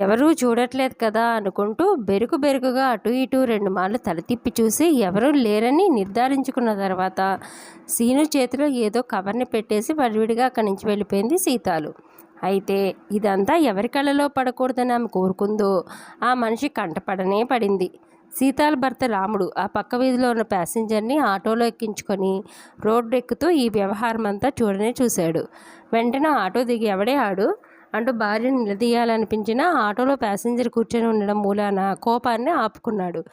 ఎవరూ చూడట్లేదు కదా అనుకుంటూ బెరుకు బెరుకుగా అటు ఇటు రెండు మార్లు తల తిప్పి చూసి ఎవరూ లేరని నిర్ధారించుకున్న తర్వాత సీను చేతిలో ఏదో కవర్ని పెట్టేసి వడివిడిగా అక్కడి నుంచి వెళ్ళిపోయింది సీతాలు. అయితే ఇదంతా ఎవరి కళ్ళలో పడకూడదని ఆమె కోరుకుందో ఆ మనిషి కంటపడనే పడింది. సీతాల భర్త రాముడు ఆ పక్క వీధిలో ఉన్న ప్యాసింజర్ని ఆటోలో ఎక్కించుకొని రోడ్డు ఎక్కుతూ ఈ వ్యవహారం అంతా చూడనే చూశాడు. వెంటనే ఆటో దిగి ఎవడే ఆడు? అంటూ భార్యను నిలదీయాలనిపించిన ఆటోలో ప్యాసింజర్ కూర్చొని ఉండడం మూలాన కోపాన్ని ఆపుకున్నాడు.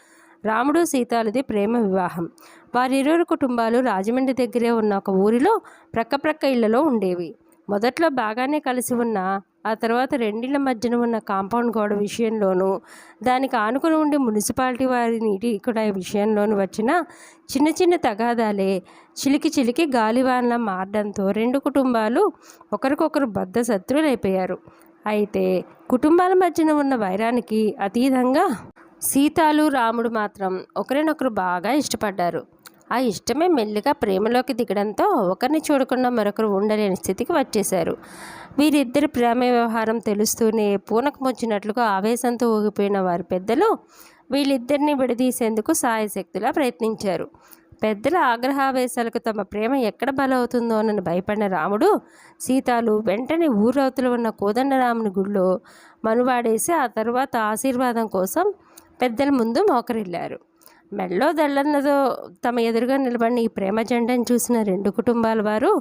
రాముడు సీతాలది ప్రేమ వివాహం. వారిరువురు కుటుంబాలు రాజమండ్రి దగ్గరే ఉన్న ఒక ఊరిలో ప్రక్కప్రక్క ఇళ్ళలో ఉండేవి. మొదట్లో బాగానే కలిసి ఉన్న ఆ తర్వాత రెండిళ్ళ మధ్యన ఉన్న కాంపౌండ్ గోడ విషయంలోనూ దానికి ఆనుకుని ఉండే మున్సిపాలిటీ వారి నీటి కుళాయి విషయంలోనూ వచ్చిన చిన్న చిన్న తగాదాలే చిలికి చిలికి గాలివాన్లా మారడంతో రెండు కుటుంబాలు ఒకరికొకరు బద్ద శత్రువులైపోయారు. అయితే కుటుంబాల మధ్యన ఉన్న వైరానికి అతీతంగా సీతాలు రాముడు మాత్రం ఒకరినొకరు బాగా ఇష్టపడ్డారు. ఆ ఇష్టమే మెల్లిగా ప్రేమలోకి దిగడంతో ఒకరిని చూడకుండా మరొకరు ఉండలేని స్థితికి వచ్చేశారు. వీరిద్దరి ప్రేమ వ్యవహారం తెలుస్తూనే పూనకు వచ్చినట్లుగా ఆవేశంతో ఊగిపోయిన వారి పెద్దలు వీళ్ళిద్దరిని విడదీసేందుకు సాయశక్తులా ప్రయత్నించారు. పెద్దల ఆగ్రహావేశాలకు తమ ప్రేమ ఎక్కడ బలవుతుందోనని భయపడిన రాముడు సీతాలు వెంటనే ఊరవతలు ఉన్న కోదండరాముని గుడిలో మనువాడేసి ఆ తర్వాత ఆశీర్వాదం కోసం పెద్దల ముందు మోకరిల్లారు. మెల్లో దళ్ళన్నదో తమ ఎదురుగా నిలబడిన ఈ ప్రేమ జెండను చూసిన రెండు కుటుంబాల వారు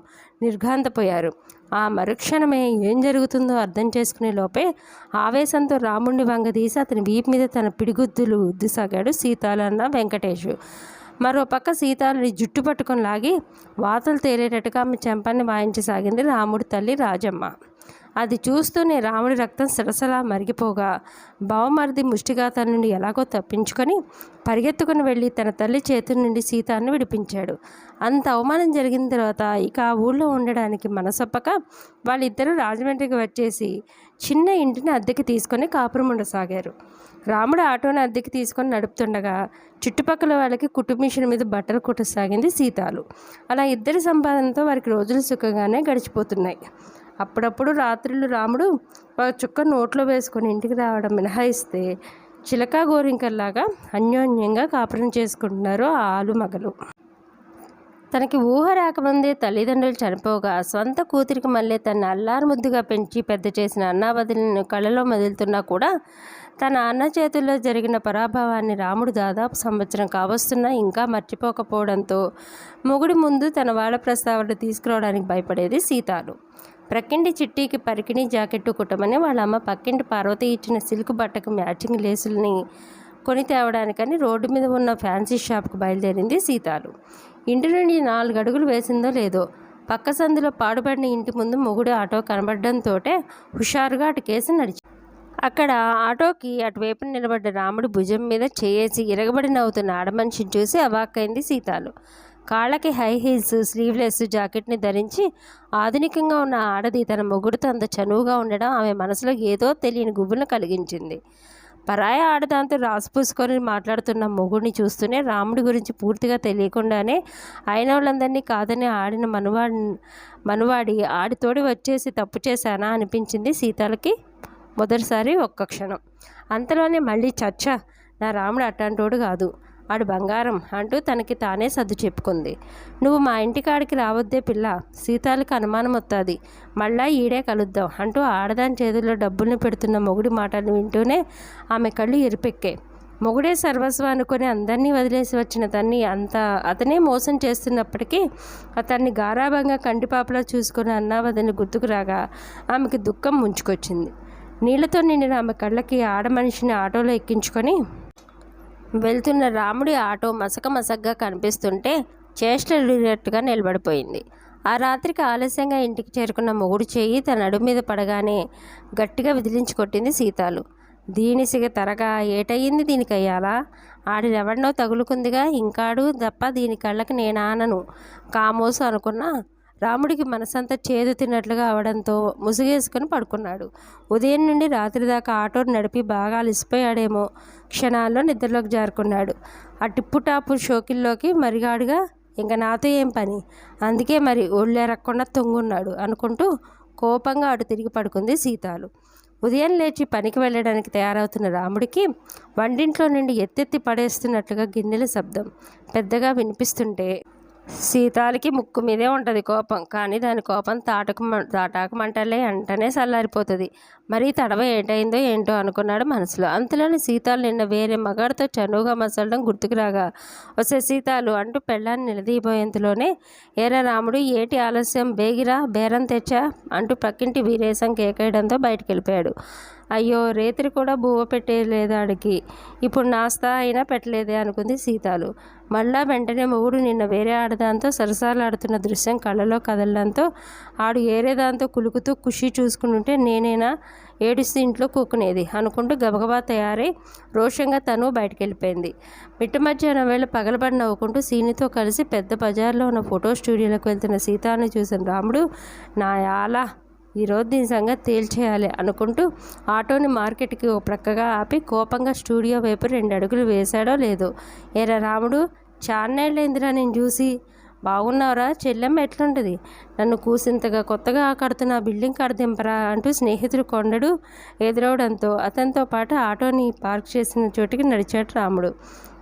నిర్ఘాంతపోయారు. ఆ మరుక్షణమే ఏం జరుగుతుందో అర్థం చేసుకునే లోపే ఆవేశంతో రాముణ్ణి వంగదీసి అతని వీపు మీద తన పిడిగుద్దులు ఉద్దుసాగాడు సీతాలన్న వెంకటేష్ మరోపక్క సీతాలని జుట్టు పట్టుకొని లాగి వాతలు తేలేటట్టుగా ఆమె చెంపని వాయించసాగింది రాముడి తల్లి రాజమ్మ. అది చూస్తూనే రాముడి రక్తం సరసలా మరిగిపోగా బావమరిది ముష్టిగా తన నుండి ఎలాగో తప్పించుకొని పరిగెత్తుకుని వెళ్ళి తన తల్లి చేతుల నుండి సీతాన్ని విడిపించాడు. అంత అవమానం జరిగిన తర్వాత ఇక ఆ ఊళ్ళో ఉండడానికి మనసొప్పక వాళ్ళిద్దరూ రాజమండ్రికి వచ్చేసి చిన్న ఇంటిని అద్దెకి తీసుకొని కాపురం ఉండసాగారు. రాముడు ఆటోని అద్దెకి తీసుకొని నడుపుతుండగా చుట్టుపక్కల వాళ్ళకి కుటుంబిషన్ మీద బట్టలు కుట్టసాగింది సీతాలు. అలా ఇద్దరి సంపాదనతో వారికి రోజులు సుఖంగానే గడిచిపోతున్నాయి. అప్పుడప్పుడు రాత్రులు రాముడు ఒక చుక్క నోట్లో వేసుకొని ఇంటికి రావడం మినహాయిస్తే చిలక గోరింకల్లాగా అన్యోన్యంగా కాపురం చేసుకుంటున్నారు ఆ ఆలు మగలు. తనకి ఊహ రాకముందే తల్లిదండ్రులు చనిపోగా సొంత కూతురికి మళ్ళీ తన అల్లారు ముద్దుగా పెంచి పెద్ద చేసిన అన్నావదిలను కళ్ళలో మదులుతున్నా కూడా తన అన్న చేతుల్లో జరిగిన పరాభవాన్ని రాముడు దాదాపు సంవత్సరం కావస్తున్నా ఇంకా మర్చిపోకపోవడంతో మొగుడి ముందు తన వాళ్ళ ప్రస్తావన తీసుకురావడానికి భయపడేది సీతాలు. ప్రక్కింటి చిట్టీకి పరికిణి జాకెట్టు కుట్టమని వాళ్ళ అమ్మ పక్కింటి పార్వతి ఇచ్చిన సిల్క్ బట్టకు మ్యాచింగ్ లేసుల్ని కొని తేవడానికని రోడ్డు మీద ఉన్న ఫ్యాన్సీ షాప్కు బయలుదేరింది సీతాలు. ఇంటి నుండి నాలుగు అడుగులు వేసిందో లేదో పక్క సందులో పాడుపడిన ఇంటి ముందు మొగుడు ఆటో కనబడడంతో హుషారుగా అటు కేసు నడిచి అక్కడ ఆటోకి అటువైపున నిలబడ్డ రాముడు భుజం మీద చేయేసి ఇరగబడి నవ్వుతున్న ఆడమనిషిని చూసి అవాక్కైంది సీతాలు. కాళ్ళకి హై హీల్స్ స్లీవ్లెస్ జాకెట్ని ధరించి ఆధునికంగా ఉన్న ఆడది తన మొగుడుతో అంత చనువుగా ఉండడం ఆమె మనసులో ఏదో తెలియని గుబులను కలిగించింది. పరాయ ఆడదాంతో రాసుపూసుకొని మాట్లాడుతున్న మొగుడిని చూస్తూనే రాముడి గురించి పూర్తిగా తెలియకుండానే అయిన వాళ్ళందరినీ కాదని ఆడిన మనవాడి మనవాడి ఆడితోడి వచ్చేసి తప్పు చేశానా అనిపించింది సీతలకి మొదటిసారి ఒక్క క్షణం. అంతలోనే మళ్ళీ చచ్చ నా రాముడు అట్లాంటోడు కాదు. ఆడు బంగారం అంటూ తనకి తానే సర్దు చెప్పుకుంది. నువ్వు మా ఇంటికాడికి రావద్దే పిల్ల సీతాలకి అనుమానం వస్తుంది మళ్ళా ఈడే కలుద్దాం అంటూ ఆడదాని చేతుల్లో డబ్బుల్ని పెడుతున్న మొగుడి మాటలు వింటూనే ఆమె కళ్ళు ఎరిపెక్కాయి మొగుడే సర్వస్వం అనుకొని అందరినీ వదిలేసి వచ్చిన తన్ని అంత అతనే మోసం చేస్తున్నప్పటికీ అతన్ని గారాభంగా కంటిపాపలా చూసుకుని అన్నావదని గుర్తుకు రాగా ఆమెకి దుఃఖం ముంచుకొచ్చింది. నీళ్ళతో నిండిన ఆమె కళ్ళకి ఆడ మనిషిని ఆటోలో ఎక్కించుకొని వెళ్తున్న రాముడి ఆటో మసక మసగ్గా కనిపిస్తుంటే చేష్టలుడినట్టుగా నిలబడిపోయింది. ఆ రాత్రికి ఆలస్యంగా ఇంటికి చేరుకున్న మొగుడు చేయి తన నడుము మీద పడగానే గట్టిగా విదిలించి కొట్టింది సీతాలు. దీని సిగ తరగా ఏటయ్యింది దీనికి అయ్యాలా ఆడినెవడినో తగులుకుందిగా ఇంకాడు తప్ప దీని కళ్ళకి నేనానను కామోసు అనుకున్నా రాముడికి మనసంతా చేదు తిన్నట్లుగా అవడంతో ముసుగేసుకుని పడుకున్నాడు. ఉదయం నుండి రాత్రి దాకా ఆటో నడిపి బాగా అలసిపోయాడేమో క్షణాల్లో నిద్రలోకి జారుకున్నాడు. ఆ టిప్పుటాపు షోకిల్లోకి మరిగాడుగా ఇంకా నాతో ఏం పని? అందుకే మరి ఒళ్ళెరక్కుండా తొంగున్నాడు అనుకుంటూ కోపంగా అటు తిరిగి పడుకుంది సీతాలు. ఉదయం లేచి పనికి వెళ్ళడానికి తయారవుతున్న రాముడికి వంటింట్లో నుండి ఎత్తెత్తి పడేస్తున్నట్లుగా గిన్నెల శబ్దం పెద్దగా వినిపిస్తుంటే సీతాలకి ముక్కు మీదే ఉంటుంది కోపం కానీ దాని కోపం తాటకు మ- తాటాకు మంటలే అంటనే చల్లారిపోతుంది మరీ తడవ ఏటైందో ఏంటో అనుకున్నాడు మనసులో. అంతలోని సీతాలు నిన్న వేరే మగాడితో చనువుగా మసలడం గుర్తుకు రాగా వసే సీతాలు అంటూ పెళ్ళాన్ని నిలదీయబోయేంతలోనే ఏరా రాముడు ఏటి ఆలస్యం? బేగిరా? బేరం తెచ్చా? అంటూ పక్కింటి వీరేశం కేకేయడంతో బయటికి వెళ్ళిపోయాడు అయ్యో రేత్రి కూడా బువ్వ పెట్టేయలేదు ఆడికి. ఇప్పుడు నాస్తా అయినా పెట్టలేదే అనుకుంది సీతాలు. మళ్ళా వెంటనే మొగుడు నిన్న వేరే ఆడదాంతో సరసాలాడుతున్న దృశ్యం కళ్ళలో కదలడంతో ఆడు ఏరే దాంతో కులుకుతూ ఖుషి చూసుకుంటుంటే నేనేనా? ఏడుస్తూ ఇంట్లో కూకునేది. అనుకుంటూ గబగబా తయారై రోషంగా తను బయటికి వెళ్ళిపోయింది మిట్ట మధ్యాహ్నం వేళ పగలబడి నవ్వుకుంటూ సీనితో కలిసి పెద్ద బజార్లో ఉన్న ఫోటో స్టూడియోలకు వెళ్తున్న సీతాను చూసిన రాముడు నా ఆలా ఈరోజు దీని సంగతి తేల్చేయాలి అనుకుంటూ ఆటోని మార్కెట్కి ఓ ప్రక్కగా ఆపి కోపంగా స్టూడియో వైపు రెండు అడుగులు వేశాడో లేదో. ఎరా రాముడు చాన్నేళ్ళైందిరా నేను చూసి? బాగున్నావురా చెల్లెమ్మ ఎట్లుంటుంది? నన్ను కూసింతగా కొత్తగా కడుతున్న ఆ బిల్డింగ్ కడదింపరా అంటూ స్నేహితుడు కొండడు ఎదురవడంతో అతనితో పాటు ఆటోని పార్క్ చేసిన చోటికి నడిచాడు రాముడు.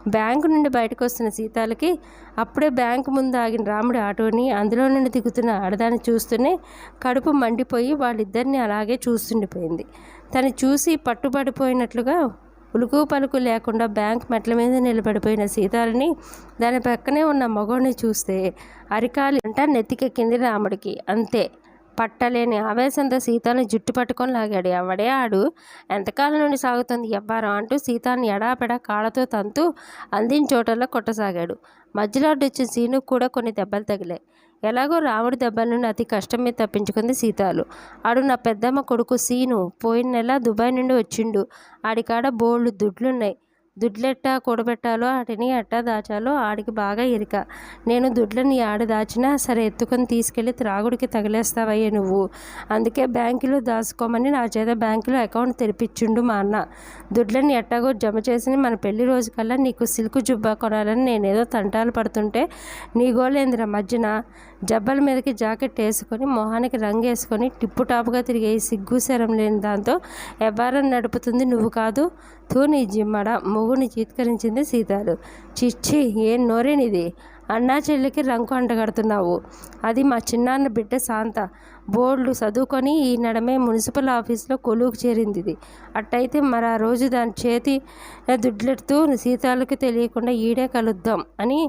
బ్యాంకు నుండి బయటకు వస్తున్న సీతాలకి అప్పుడే బ్యాంకు ముందు ఆగిన రాముడి ఆటోని అందులో నుండి దిగుతున్న ఆడదాన్ని చూస్తూనే కడుపు మండిపోయి వాళ్ళిద్దరిని అలాగే చూస్తుండిపోయింది. తను చూసి పట్టుబడిపోయినట్లుగా ఉలుకు పలుకు లేకుండా బ్యాంక్ మెట్ల మీద నిలబడిపోయిన సీతాలని దాని పక్కనే ఉన్న మగోడిని చూస్తే అరికాలి అంట నెత్తికెక్కింది రాముడికి. అంతే పట్టలేని ఆవేశంతో సీతాను జుట్టు పట్టుకొని లాగాడు. ఎవడే ఆడు? ఎంతకాలం నుండి సాగుతుంది ఎవ్వారం అంటూ సీతాన్ని ఎడాపెడా కాళ్ళతో తంతూ అందిన చోటల్లో కొట్టసాగాడు. మధ్యలో అడ్డొచ్చిన సీనుకు కూడా కొన్ని దెబ్బలు తగిలాయి. ఎలాగో రాముడి దెబ్బ నుండి అతి కష్టం మీద తప్పించుకుంది సీతాలు. ఆడు నా పెద్దమ్మ కొడుకు సీను పోయిన నెల దుబాయ్ నుండి వచ్చిండు. ఆడికాడ బోళ్ళు దుడ్లున్నాయి. దుడ్లెట్టా కూడబెట్టాలో వాటిని ఎట్టా దాచాలో ఆడికి బాగా ఎరిక. నేను దుడ్లని ఆడ దాచినా సరే ఎత్తుకొని తీసుకెళ్ళి త్రాగుడికి తగిలేస్తావయ్యే నువ్వు. అందుకే బ్యాంకులో దాచుకోమని నా చేత బ్యాంకులో అకౌంట్ తెరిపించుండు మా అన్న. దుడ్లని ఎట్టాగో జమ చేసి మన పెళ్ళి రోజు కల్లా నీకు సిల్క్ జుబ్బా కొనాలని నేనేదో తంటాలు పడుతుంటే నీ గోలేంద్ర మధ్యన జబ్బల మీదకి జాకెట్ వేసుకొని మొహానికి రంగు వేసుకొని టిప్పు టాపుగా తిరిగే సిగ్గు శరం లేని దాంతో ఎవ్వరం నడుపుతుంది నువ్వు కాదు. తూని జిమ్మడ మొగుని చీత్కరించింది సీతాలు. చిచ్చి ఏం నోరేనిది? అన్నా చెల్లికి రంకు అంటగడుతున్నావు. అది మా చిన్నాన్న బిడ్డ శాంత. బోర్డు చదువుకొని ఈ నడమే మున్సిపల్ ఆఫీస్లో కొలువుకు చేరింది ఇది అట్టయితే మరి ఆ రోజు దాని చేతి దుడ్లెడుతూ సీతాలకి తెలియకుండా ఈడే కలుద్దాం అని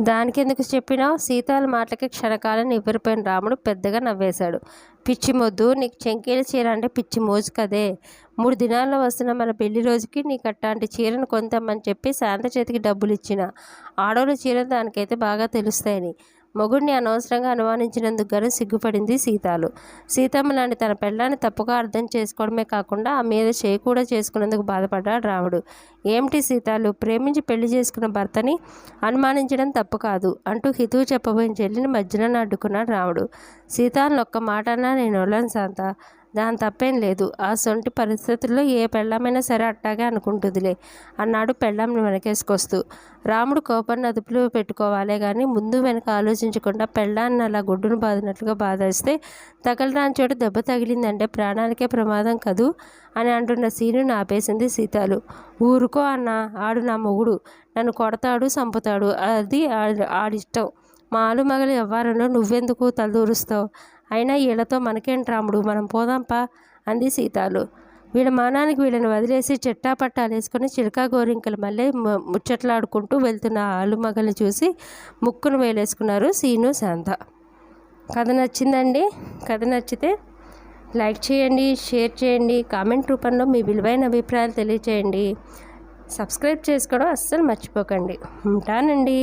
దానికెందుకు చెప్పినావు? సీతాల మాటలకి క్షణకాలం నివ్వరిపోయిన రాముడు పెద్దగా నవ్వేశాడు. పిచ్చి మొద్దు నీకు చెంకీల చీర అంటే పిచ్చి మోజు కదే. మూడు దినాల్లో వస్తున్న మన పెళ్ళి రోజుకి నీకు అట్లాంటి చీరను కొంతామని చెప్పి శాంత చేతికి డబ్బులు ఇచ్చిన ఆడోళ్ళ చీరలు దానికైతే బాగా తెలుస్తాయని. మొగుడిని అనవసరంగా అనుమానించినందుకు గాను సిగ్గుపడింది సీతాలు. సీతమ్మ లాంటి తన పెళ్ళాన్ని తప్పుగా అర్థం చేసుకోవడమే కాకుండా ఆ మీద చేయి కూడా చేసుకున్నందుకు బాధపడ్డాడు రాముడు. ఏమిటి సీతాలు? ప్రేమించి పెళ్ళి చేసుకున్న భర్తని అనుమానించడం తప్పు కాదు అంటూ హితువు చెప్పబోయిన చెల్లిని మధ్యలో అడ్డుకున్నాడు రాముడు. సీతాలను ఒక్క మాట అన్నా నేను వదలను శాంత. దాని తప్పేం లేదు. ఆ సొంటి పరిస్థితుల్లో ఏ పెళ్ళామైనా సరే అట్టాగే అనుకుంటుందిలే. అన్నాడు పెళ్ళాంని వెనకేసుకొస్తూ. రాముడు కోపాన్ని అదుపులో పెట్టుకోవాలే కానీ ముందు వెనక ఆలోచించకుండా పెళ్ళాన్ని అలా గుడ్డును బాదినట్లుగా బాధేస్తే తగలరాని చోట దెబ్బ తగిలిందంటే ప్రాణానికే ప్రమాదం కదూ? అని అంటున్న సీను ఆపేసింది సీతాలు. ఊరుకో అన్న ఆడు నా మొగుడు. నన్ను కొడతాడు చంపుతాడు. అది ఆడిష్టం. మాలు మగలు వ్యవహారంలో నువ్వెందుకు తలదూరుస్తావు? అయినా వీళ్ళతో మనకేంటి రాముడు? మనం పోదాంపా అంది సీతాలు. వీళ్ళ మానానికి వీళ్ళని వదిలేసి చెట్టా పట్టాలు వేసుకొని చిలకా గోరింకలు మళ్ళీ ముచ్చట్లాడుకుంటూ వెళ్తున్న ఆలు మగల్ని చూసి ముక్కును వేలేసుకున్నారు సీను శాంత. కథ నచ్చిందండి? కథ నచ్చితే లైక్ చేయండి షేర్ చేయండి కామెంట్ రూపంలో మీ విలువైన అభిప్రాయాలు తెలియచేయండి. సబ్స్క్రైబ్ చేసుకోవడం అస్సలు మర్చిపోకండి. ఉంటానండి.